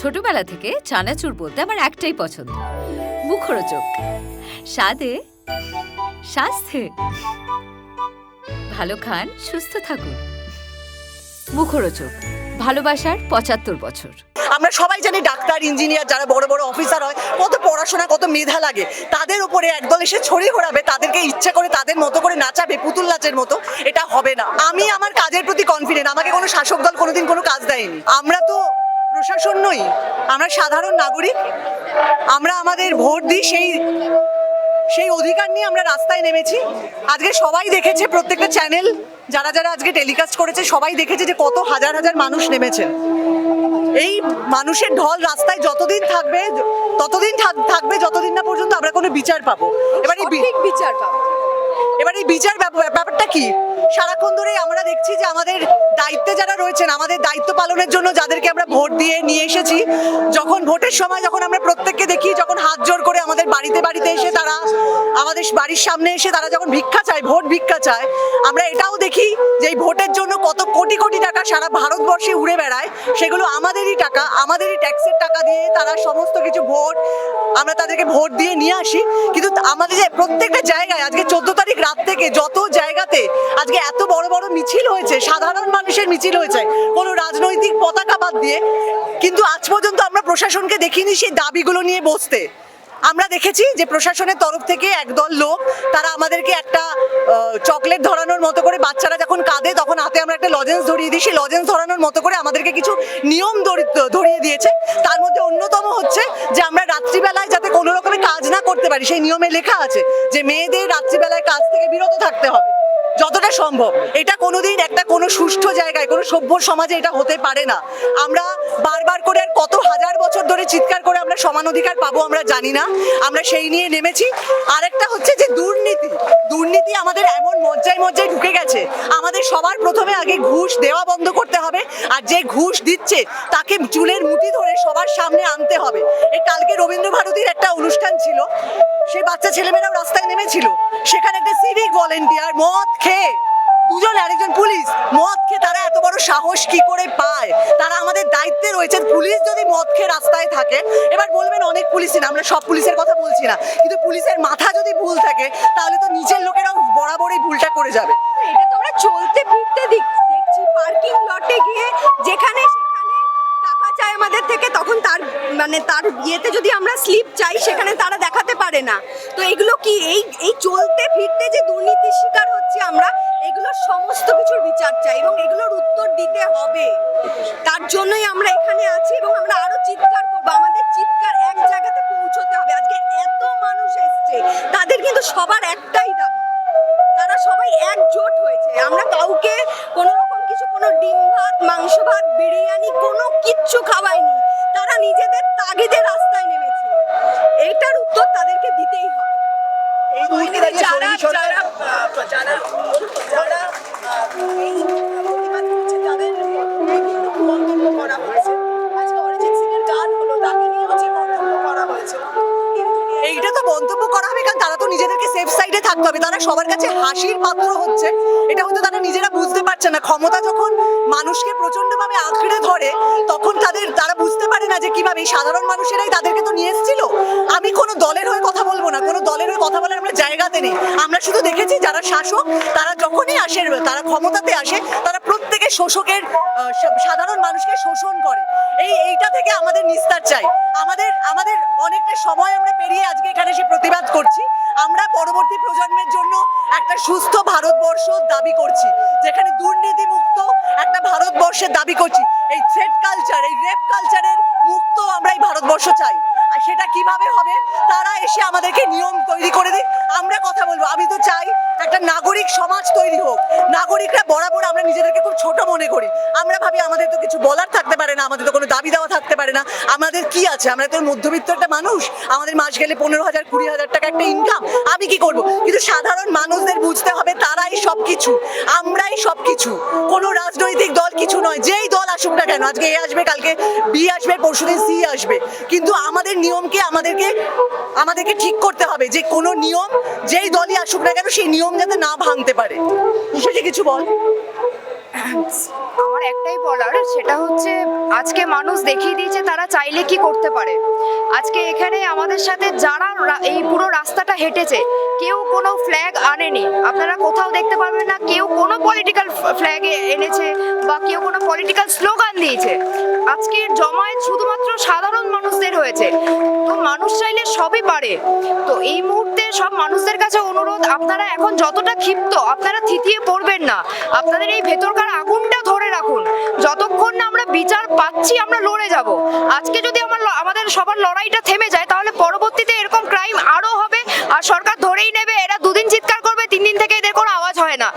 ছোটবেলা থেকে চানাচুর বলতে আমার একটাই পছন্দ। মুখরোচক। স্বাদে স্বাস্থ্যে ভালো খান, সুস্থ থাকুন। মুখরোচক। ভালোবাসার পঁচাত্তর বছর। আমরা সবাই জানি ডাক্তার, ইঞ্জিনিয়ার, যারা বড় বড় অফিসার হয়, কত পড়াশোনা, কত মেধা লাগে। তাদের উপরে একদল এসে ছড়ি ঘোরাবে, তাদেরকে ইচ্ছা করে, তাদের মতো করে নাচাবে পুতুল নাচের মতো, এটা হবে না। আমি আমার কাজের প্রতি কনফিডেন্ট আমাকে কোনো শাসক দল কোনোদিন কোনো কাজ দেয়নি। আমরা তো প্রশাসন নই, আমরা সাধারণ নাগরিক। আমরা আমাদের ভোট দিই, সেই সেই অধিকার নিয়ে আমরা রাস্তায় নেমেছি। আজকে সবাই দেখেছে, প্রত্যেকটা চ্যানেল, যারা যারা আজকে টেলিকাস্ট করেছে, সবাই দেখেছে যে কত হাজার হাজার মানুষ নেমেছেন। এই মানুষের ঢল রাস্তায় যতদিন থাকবে ততদিন থাক- থাকবে, যতদিন না পর্যন্ত আমরা কোনো বিচার পাবো। এবার বিচার পাবো। এবার এই বিচার ব্যাপ- ব্যাপারটা কি? সারাক্ষণ ধরে আমরা দেখছি যে আমাদের দায়িত্বে যারা রয়েছেন, আমাদের দায়িত্ব পালনের জন্য যাদেরকে আমরা ভোট দিয়ে নিয়ে এসেছি, যখন ভোটের সময় যখন আমরা প্রত্যেককে দেখি, যখন হাত জোর করে আমাদের বাড়িতে বাড়িতে এসে তারা আমাদের বাড়ির সামনে এসে তারা যখন ভিক্ষা চায়, ভোট ভিক্ষা চায়, আমরা এটাও দেখি যে এই ভোটের জন্য কত কোটি কোটি টাকা সারা ভারতবর্ষে উড়ে বেড়ায়। সেগুলো আমাদেরই টাকা, আমাদেরই ট্যাক্সের টাকা দিয়ে তারা সমস্ত কিছু ভোট, আমরা তাদেরকে ভোট দিয়ে নিয়ে আসি। কিন্তু আমাদের যে প্রত্যেকটা জায়গায় আজকে চোদ্দ তারিখ রাত থেকে যত জায়গাতে আজকে এত বড় বড় মিছিল হয়েছে, সাধারণ মানুষের মিছিল হয়েছে, কোনো রাজনৈতিক পতাকা বাদ দিয়ে, কিন্তু আজ পর্যন্ত আমরা প্রশাসনকে দেখিনি সেই দাবিগুলো নিয়ে বসতে। আমরা দেখেছি যে প্রশাসনের তরফ থেকে একদল লোক, তারা আমাদেরকে একটা চকলেট ধরানোর মতো করে বাচ্চারা যখন কাঁদে, তখন হাতে আমরা একটা লজেন্স ধরিয়ে দিই। সেই লজেন্স ধরানোর মতো করে আমাদেরকে কিছু নিয়ম ধরি- ধরিয়ে দিয়েছে। তার মধ্যে অন্যতম হচ্ছে যে আমরা রাত্রিবেলায় যাতে কোনো রকমের কাজ না করতে পারি, সেই নিয়মে লেখা আছে যে মেয়েদের রাত্রিবেলায় কাজ থেকে বিরত যতটা সম্ভব। এটা কোনোদিন একটা কোনো সুষ্ঠু জায়গায়, কোনো সভ্য সমাজে এটা হতে পারে না। আমরা বারবার করে আর কত হাজার বছর ধরে চিৎকার করে আমরা সমান অধিকার পাবো আমরা জানি না। আমরা সেই নিয়ে নেমেছি। আরেকটা হচ্ছে যে দুর্নীতি। দুর্নীতি আমাদের এমন মজ্জায় মজ্জায় ঢুকে গেছে। আমাদের সবার প্রথমে আগে ঘুষ দেওয়া বন্ধ করতে হবে। আর যে ঘুষ দিচ্ছে, তাকে চুলের মুঠি ধরে সবার সামনে আনতে হবে। এই কালকে রবীন্দ্র ভারতীর একটা অনুষ্ঠান ছিল। সেই বাচ্চা ছেলেমেয়েরাও রাস্তায় নেমেছিল। সেখানে একটা সিভিক ভলেন্টিয়ার মদ খেয়ে দুজন আরেকজন পুলিশ। মদ খেয়ে তারা এত বড় সাহস কি করে পায়? তারা আমাদের দায়িত্বে রয়েছে। পুলিশ যদি মদ খেয়ে রাস্তায় থাকে, এবার বলবেন অনেক পুলিশই না, আমরা সব পুলিশের কথা বলছি না। কিন্তু পুলিশের মাথা যদি ভুল থাকে, তাহলে তো নিচের লোকেরাও বরাবরই ভুলটা করে যাবে। এটা তো আমরা চলতে ফিরতে দেখ- দেখছি। পার্কিং লটে গিয়ে যেখানে চাই আমাদের থেকে, তখন তার মানে তার ইয়েতে যদি আমরা স্লিপ চাই, সেখানে তারা দেখাতে পারে না। তো এগুলো কি এই এই চলতে ফিরতে যে দুর্নীতির শিকার হচ্ছে আমরা সমস্ত কিছুর বিচার চাই এবং এগুলোর উত্তর দিতে হবে। তার জন্যই আমরা এখানে আছি এবং আমরা সেফ সাইডে থাকতে হবে। তারা সবার কাছে হাসির পাত্র হচ্ছে। এটা হয়তো তারা নিজেরা বুঝতে পারছে না। ক্ষমতা যখন মানুষকে প্রচন্ডভাবে আঁকড়ে ধরে, তখন তাদের তারা বুঝতে পারে না যে কীভাবে এই সাধারণ মানুষেরাই তাদেরকে তো নিয়ে এসেছিল। আমি কোনো দলের হয়ে কথা বলব না। কোনো দলের হয়ে কথা বলার আমরা জায়গাতে নেই। আমরা শুধু দেখেছি যারা শাসক, তারা যখনই আসে, তারা ক্ষমতাতে আসে, তারা প্রত্যেকে শোষকের সাধারণ মানুষকে শোষণ করে। এই এইটা থেকে আমাদের নিস্তার চাই। আমাদের আমাদের অনেকটা সময় পরবর্তী প্রজন্মের জন্য একটা সুস্থ ভারতবর্ষ দাবি করছি, যেখানে দুর্নীতি মুক্ত একটা ভারতবর্ষের দাবি করছি। এই থ্রেড কালচার এই রেপ কালচারের মুক্ত আমরা এই ভারতবর্ষ চাই। আর সেটা কীভাবে হবে? তারা এসে আমাদেরকে নিয়ম তৈরি করে দিক। আমরা কথা বলব। আমি তো চাই একটা নাগরিক সমাজ তৈরি হোক। নাগরিকরা বরাবর আমরা নিজেদেরকে খুব ছোট মনে করি। আমরা ভাবি আমাদের তো কিছু বলার থাকতে পারে না, আমাদের তো কোনো দাবি দেওয়া থাকতে পারে না। আমাদের কি আছে? আমরা তো মধ্যবিত্ত একটা মানুষ। আমাদের মাস গেলে পনেরো হাজার, কুড়ি হাজার টাকা একটা ইনকাম আমি কি করব? কিন্তু সাধারণ মানুষদের বুঝতে হবে তারাই সব কিছু আমরাই সব কিছু কোনো রাজনৈতিক দল কিছু নয়। যেই দল আসুক না কেন, আজকে এ আসবে, কালকে বি আসবে, পরশুদিন সি আসবে। কিন্তু আমাদের নিয়মকে আমাদেরকে আমাদেরকে ঠিক করতে হবে যে কোনো নিয়ম যেই দলই আসুক না কেন, সেই নিয়ম যাতে না ভাঙতে পারে। সেটা কিছু বল। আমার একটাই বলার, সেটা হচ্ছে আজকে মানুষ দেখিয়ে দিয়েছে তারা চাইলে কি করতে পারে। আজকে এখানে আমাদের সাথে যারা এই পুরো রাস্তাটা হেঁটেছে, কেউ কোনো ফ্ল্যাগ আনেনি। আপনারা কোথাও দেখতে পারবেন না, কেউ কোনো পলিটিক্যাল ফ্ল্যাগ এনেছে বা কেউ কোনো পলিটিক্যাল স্লোগান দিয়েছে। আজকের জমায়েত শুধুমাত্র সাধারণ মানুষদের হয়েছে। তো মানুষ চাইলে সবই পারে। তো এই মুহূর্তে সব মানুষদের কাছে অনুরোধ, আপনারা এখন যতটা ক্ষিপ্ত, আপনারা থিতিয়ে পড়বেন না। আপনাদের এই ভেতরকার আগুনটা ধরে রাখুন যতক্ষণ না আমরা বিচার পাচ্ছি আমরা লড়ে যাব। আজকে যদি আমার আমাদের সবার লড়াইটা থেমে যায় তাহলে পরবর্তীতে এরকম ক্রাইম আরও হবে। আর সরকার ধরেই নেবে এরা দুদিন চিৎকার করবে তিন দিন থেকে এদের কোনো আওয়াজ হয় না।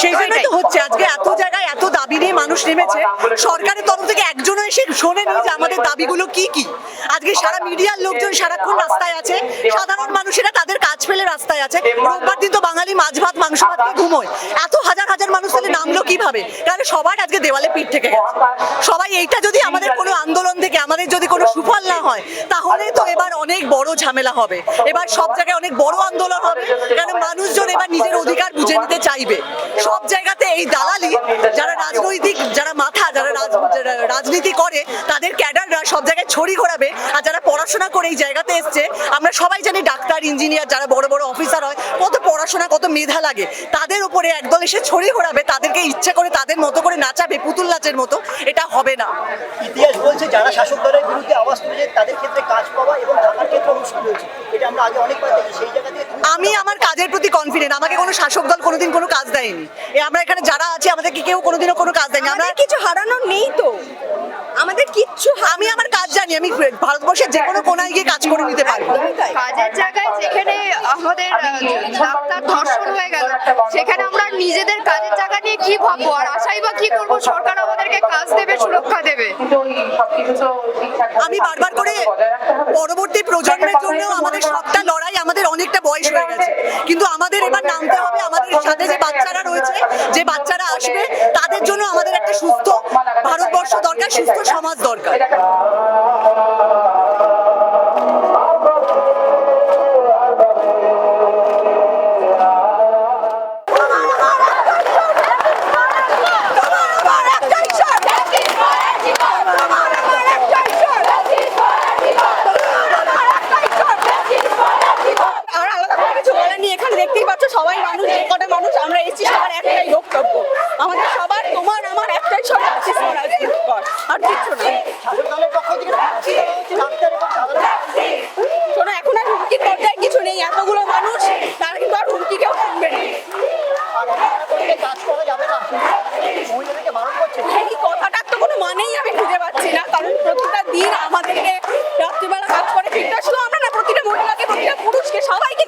সেই জন্যই তো হচ্ছে আজকে এত জায়গায় এত দাবি নিয়ে মানুষ নেমেছে। সরকারের তরফ থেকে একজনও এসে শোনেনি যে আমাদের দাবিগুলো কি কি। আজকে সারা মিডিয়ার লোকজন সারাক্ষণ রাস্তায় আছে। সাধারণ মানুষেরা তাদের কাজ ফেলে রাস্তায় আছে। রোববার দিন তো বাঙালি মাছ ভাত মাংস ভাত ঘুমোয়। এত হাজার হাজার মানুষ তাহলে নামলো কীভাবে? কারণ সবার আজকে দেওয়ালে পিঠ থেকে গেছে। সবাই, এইটা যদি আমাদের কোনো আন্দোলন থেকে, আমাদের যদি কোনো সুফল না হয়, তাহলে তো এবার অনেক বড় ঝামেলা হবে। এবার সব জায়গায় অনেক বড় আন্দোলন হবে। কারণ মানুষজন এবার নিজের অধিকার বুঝে নিতে চাইবে। সব জায়গাতে এই দালালি, যারা রাজনৈতিক, যারা মাথা, যারা রাজনীতি করে, তাদের ক্যাডাররা সব জায়গায় ছড়ি ঘোরাবে। আর পড়াশোনা করে এই জায়গাতে এসছে। আমরা সবাই জানি ডাক্তার ইঞ্জিনিয়ার যারা বড় বড় অফিসার হয় কত পড়াশোনা কত মেধা লাগে। তাদের উপরে একদল এসে ছড়ি ঘোরাবে তাদেরকে ইচ্ছে করে তাদের মতো করে নাচাবে পুতুল নাচের মতো। এটা হবে না। ইতিহাস বলছে যারা শাসক দলের বিরুদ্ধে আওয়াজ তুলেছে তাদের ক্ষেত্রে কাজ পাওয়া এবং থাকার ক্ষেত্রে মুশকিল হয়েছে। এটা আমরা আগে অনেকবার দেখি সেই জায়গা থেকে আমি আমার কাজের প্রতি কনফিডেন্ট আমাকে কোনো শাসক দল কোনোদিন কোনো কাজ দেয়নি। এ আমরা এখানে যারা আছি আমাদেরকে কেউ কোনোদিনও কোনো কাজ দেয়নি। আমরা কিছু হারানোর নেই তো। আমাদের কিচ্ছু আমি আমার জানি আমি ভারতবর্ষের যে কোনো কোনায় গিয়ে কাজ করে নিতে পারব। কাজের জায়গায় যেখানে আমাদের ডাক্তার ধর্ষণ হয়ে গেল সেখানে আমরা নিজেদের কাজের জায়গা নিয়ে কি ভাববো? আর আশাই বা কি করব? সরকার আমাদেরকে কাজ দেবে সুরক্ষা দেবে। আমি বারবার করে পরবর্তী প্রজন্মের জন্য আমাদের সবটা লড়াই আমাদের অনেকটা বয়স হয়ে গেছে। কিন্তু আমাদের এবার নামতে হবে আমাদের সাথে যে বাচ্চারা রয়েছে যে বাচ্চারা আসবে তাদের জন্য আমাদের একটা সুস্থ ভারতবর্ষ দরকার সুস্থ সমাজ দরকার। প্রতিটা পুরুষকে সবাইকে